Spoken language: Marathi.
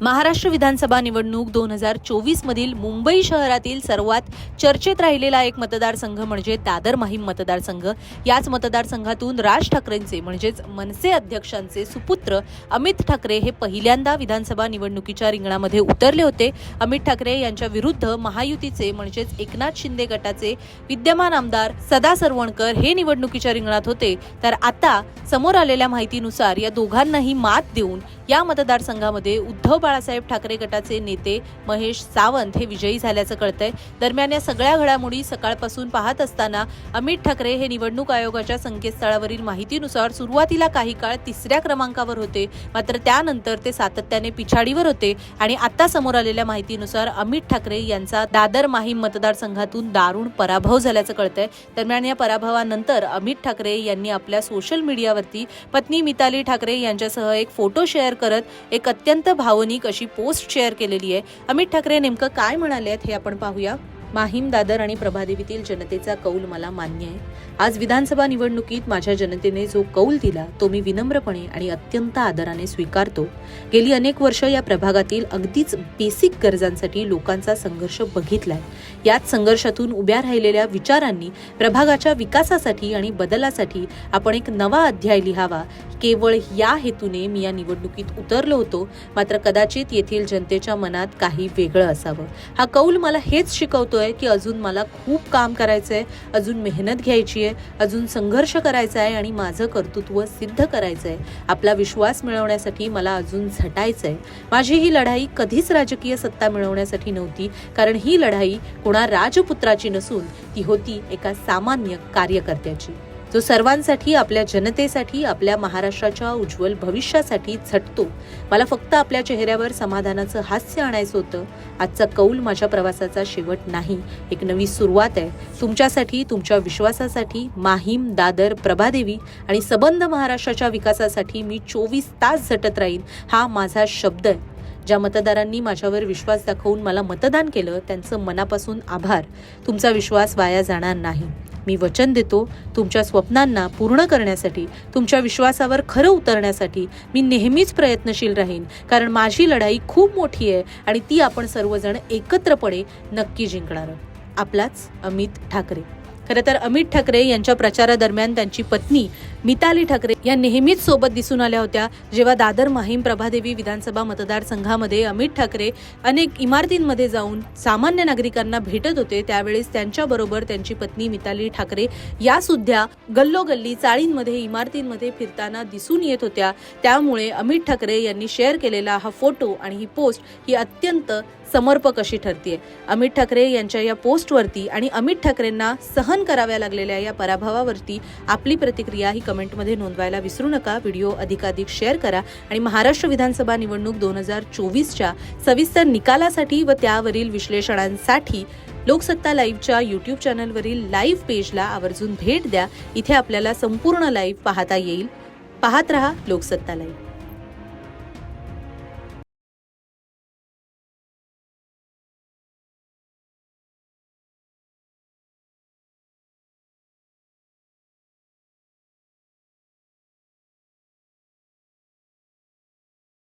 महाराष्ट्र विधानसभा निवडणूक दोन हजार चोवीस मधील मुंबई शहरातील सर्वात चर्चेत राहिलेला एक मतदारसंघ म्हणजे दादर माहीम मतदारसंघ. याच मतदारसंघातून राज ठाकरेंचे म्हणजेच मनसे अध्यक्षांचे सुपुत्र अमित ठाकरे हे पहिल्यांदा विधानसभा निवडणुकीच्या रिंगणामध्ये उतरले होते. अमित ठाकरे यांच्या विरुद्ध महायुतीचे म्हणजेच एकनाथ शिंदे गटाचे विद्यमान आमदार सदा सरवणकर हे निवडणुकीच्या रिंगणात होते. तर आता समोर आलेल्या माहितीनुसार या दोघांनाही मात देऊन या मतदारसंघामध्ये उद्धव बाळासाहेब ठाकरे गटाचे नेते महेश सावंत हे विजयी झाल्याचं कळतंय. दरम्यान या सगळ्या घडामोडी सकाळपासून पाहत असताना अमित ठाकरे हे निवडणूक आयोगाच्या संकेतस्थळावरील माहितीनुसार सुरुवातीला काही काळ तिसऱ्या क्रमांकावर होते. मात्र त्यानंतर ते सातत्याने पिछाडीवर होते आणि आता समोर आलेल्या माहितीनुसार अमित ठाकरे यांचा दादर माहीम मतदारसंघातून दारुण पराभव झाल्याचं कळतंय. दरम्यान या पराभवानंतर अमित ठाकरे यांनी आपल्या सोशल मीडियावरती पत्नी मिताली ठाकरे यांच्यासह एक फोटो शेअर करत एक अत्यंत भावनिक अशी पोस्ट शेअर केलेली आहे. अमित ठाकरे नेमकं काय म्हणाले आहेत हे आपण पाहूया. माहीम दादर आणि प्रभादेवीतील जनतेचा कौल मला मान्य आहे. आज विधानसभा निवडणुकीत माझ्या जनतेने जो कौल दिला तो मी विनम्रपणे आणि अत्यंत आदराने स्वीकारतो. गेली अनेक वर्ष या प्रभागातील अगदीच बेसिक गरजांसाठी लोकांचा संघर्ष बघितलाय. याच संघर्षातून उभ्या राहिलेल्या विचारांनी प्रभागाच्या विकासासाठी आणि बदलासाठी आपण एक नवा अध्याय लिहावा. केवळ या हेतूने मी या निवडणुकीत उतरलो होतो. मात्र कदाचित येथील जनतेच्या मनात काही वेगळं असावं. हा कौल मला हेच शिकवतोय आहे की अजून मला खूप काम करायचं आहे अजून मेहनत घ्यायची आहे अजून संघर्ष करायचा आहे आणि माझं कर्तृत्व सिद्ध करायचं आहे आपला विश्वास मिळवण्यासाठी मला अजून झटायचं आहे माझी ही लढाई कधीच राजकीय सत्ता मिळवण्यासाठी नव्हती कारण ही लढाई कोणा राजपुत्राची नसून ती होती एका सामान्य कार्यकर्त्याची. जो सर्वांसाठी आपल्या जनतेसाठी आपल्या महाराष्ट्राच्या उज्ज्वल भविष्यासाठी झटतो. मला फक्त आपल्या चेहऱ्यावर समाधानाचं हास्य आणायचं होतं. आजचा कौल माझ्या प्रवासाचा शेवट नाही. एक नवी सुरुवात आहे. तुमच्यासाठी तुमच्या विश्वासासाठी माहीम दादर प्रभादेवी आणि सबंध महाराष्ट्राच्या विकासासाठी मी चोवीस तास झटत राहीन हा माझा शब्द आहे. ज्या मतदारांनी माझ्यावर विश्वास दाखवून मला मतदान केलं त्यांचं मनापासून आभार. तुमचा विश्वास वाया जाणार नाही. मी वचन देतो तुमच्या स्वप्नांना पूर्ण करण्यासाठी तुमच्या विश्वासावर खरं उतरण्यासाठी मी नेहमीच प्रयत्नशील राहीन कारण माझी लढाई खूप मोठी आहे आणि ती आपण सर्वजण एकत्रपणे नक्की जिंकणार आपलाच अमित ठाकरे. खरं तर अमित ठाकरे यांच्या प्रचारादरम्यान त्यांची पत्नी मिताली ठाकरे या नेहमीच सोबत दिसून आल्या होत्या. जेव्हा दादर माहीम प्रभादेवी विधानसभा मतदारसंघामध्ये अमित ठाकरे अनेक इमारतींमध्ये जाऊन सामान्य नागरिकांना भेटत होते त्यावेळेस त्यांच्याबरोबर त्यांची पत्नी मिताली ठाकरे या सुद्धा गल्लोगल्ली चाळींमध्ये इमारतींमध्ये फिरताना दिसून येत होत्या. त्यामुळे अमित ठाकरे यांनी शेअर केलेला हा फोटो आणि ही पोस्ट ही अत्यंत समर्पक अशी ठरतीये. अमित ठाकरे यांच्या या पोस्टवरती आणि अमित ठाकरेंना सहन कराव्या लागलेल्या या पराभवावरती आपली प्रतिक्रिया ही कमेंटमध्ये नोंदवायला विसरू नका. व्हिडिओ अधिकाधिक शेअर करा आणि महाराष्ट्र विधानसभा निवडणूक दोन हजार चोवीसच्या सविस्तर निकालासाठी व त्यावरील विश्लेषणांसाठी लोकसत्ता लाईव्हच्या यूट्यूब चॅनलवरील लाईव्ह पेजला आवर्जून भेट द्या. इथे आपल्याला संपूर्ण लाईव्ह पाहता येईल. पाहत रहा लोकसत्ता लाईव्ह.